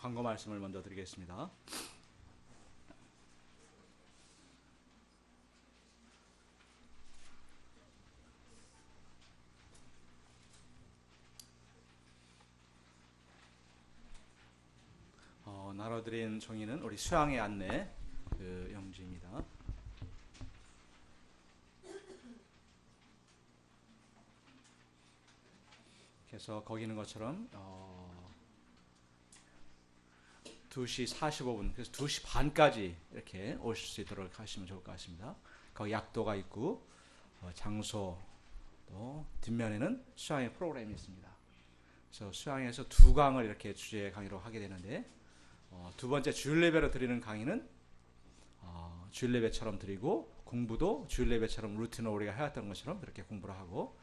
광고 말씀을 먼저 드리겠습니다. 어, 나눠드린 종이는 우리 수양의 안내 그 영지입니다. 그래서 거기 있는 것처럼 어, 2시 45분 그래서 2시 반까지 이렇게 오실 수 있도록 하시면 좋을 것 같습니다. 거기 약도가 있고 어, 장소 또 뒷면에는 수양의 프로그램이 있습니다. 그래서 수양에서 두 강을 이렇게 주제 강의로 하게 되는데 어, 두 번째 주일 예배로 드리는 강의는 어, 주일 예배처럼 드리고 공부도 주일 예배처럼 루틴으로 우리가 해왔던 것처럼 그렇게 공부를 하고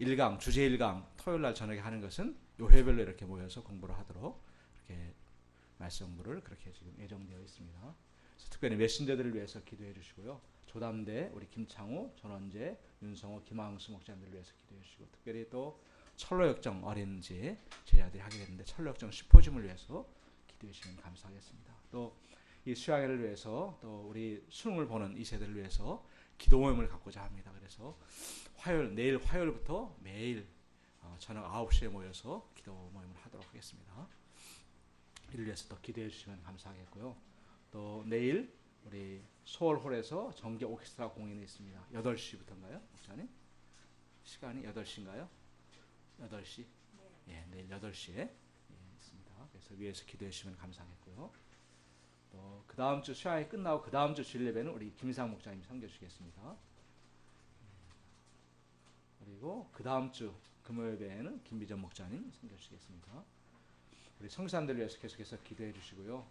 1강 주제 1강 토요일 날 저녁에 하는 것은 요회별로 이렇게 모여서 공부를 하도록 이렇게 말씀 공부를 그렇게 지금 예정되어 있습니다. 특별히 메신저들을 위해서 기도해 주시고요. 조담대 우리 김창우, 전원재, 윤성호, 김항수 목사님들을 위해서 기도해 주시고 특별히 또 철로역정 어린이집 제자들이 하게 되는데 철로역정 시포즘을 위해서 기도해 주시면 감사하겠습니다. 또 이 수양회를 위해서 또 우리 수능을 보는 이 세대를 위해서 기도 모임을 갖고자 합니다. 그래서 화요일 내일 화요일부터 매일 어, 저녁 9시에 모여서 기도 모임을 하도록 하겠습니다. 이를 위해서 또 기도해 주시면 감사하겠고요. 또 내일 우리 소월홀에서 정기 오케스트라 공연이 있습니다. 8시부터인가요? 목사님? 시간이 8시인가요? 8시? 예, 내일 8시에 예, 있습니다. 그래서 위에서 기도해 주시면 감사하겠고요. 또 그 다음 주 수양이 끝나고 그 다음 주 주일 예배는 우리 김상 목사님 섬겨 주시겠습니다. 그리고 그 다음 주 금요일에는 김비전 목사님 섬겨주시겠습니다. 우리 성산들 위해서 계속해서 기도해 주시고요.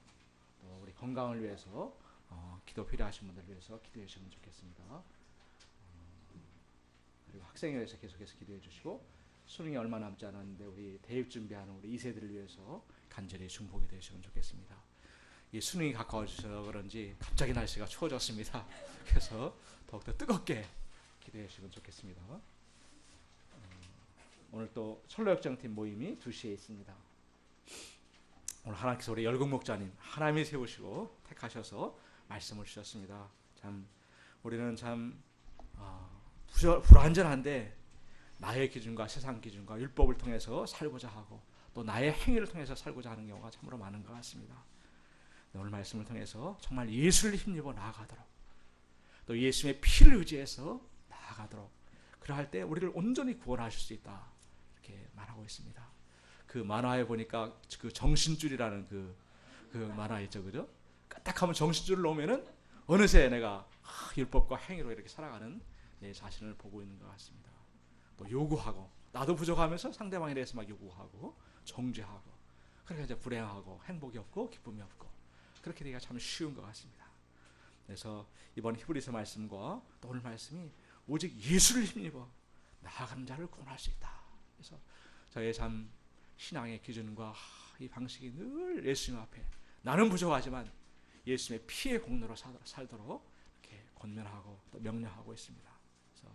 또 우리 건강을 위해서 어, 기도 필요하신 분들 위해서 기도해 주시면 좋겠습니다. 어, 그리고 학생에 위해서 계속해서 기도해 주시고 수능이 얼마 남지 않았는데 우리 대입 준비하는 우리 2세들을 위해서 간절히 중보기 되시면 좋겠습니다. 이 수능이 가까워져서 그런지 갑자기 날씨가 추워졌습니다. 그래서 더욱더 뜨겁게 기도해 주시면 좋겠습니다. 오늘 또 철로역정팀 모임이 2시에 있습니다. 오늘 하나님께서 우리 열국 목자님 하나님이 세우시고 택하셔서 말씀을 주셨습니다. 참 우리는 참 어, 부저, 불완전한데 나의 기준과 세상 기준과 율법을 통해서 살고자 하고 또 나의 행위를 통해서 살고자 하는 경우가 참으로 많은 것 같습니다. 오늘 말씀을 통해서 정말 예수를 힘입어 나아가도록 또 예수의 피를 의지해서 나아가도록 그러할 때 우리를 온전히 구원하실 수 있다. 이렇게 말하고 있습니다. 그 만화에 보니까 그 정신줄이라는 그, 그 만화 있죠, 그죠? 까딱하면 정신줄을 놓으면은 어느새 내가 아, 율법과 행위로 이렇게 살아가는 내 자신을 보고 있는 것 같습니다. 또 요구하고 나도 부족하면서 상대방에 대해서 막 요구하고 정죄하고 그러니까 이제 불행하고 행복이 없고 기쁨이 없고 그렇게 되기가 참 쉬운 것 같습니다. 그래서 이번 히브리서 말씀과 또 오늘 말씀이 오직 예수를 힘입어 나아가는 자를 구원할 수 있다. 그래서 저의 참 신앙의 기준과 이 방식이 늘 예수님 앞에 나는 부족하지만 예수님의 피의 공로로 살도록 이렇게 권면하고 또 명령하고 있습니다. 그래서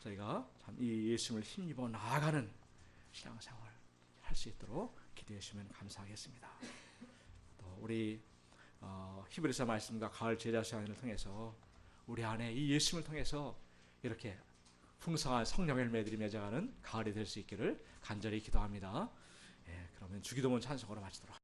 저희가 참 이 예수님을 힘입어 나아가는 신앙생활 할 수 있도록 기도해 주시면 감사하겠습니다. 또 우리 어, 히브리서 말씀과 가을 제자 시간을 통해서 우리 안에 이 예수님을 통해서 이렇게 풍성한 성령 열매들이 맺어가는 가을이 될 수 있기를 간절히 기도합니다. 예, 그러면 주기도문 찬송으로 마치도록.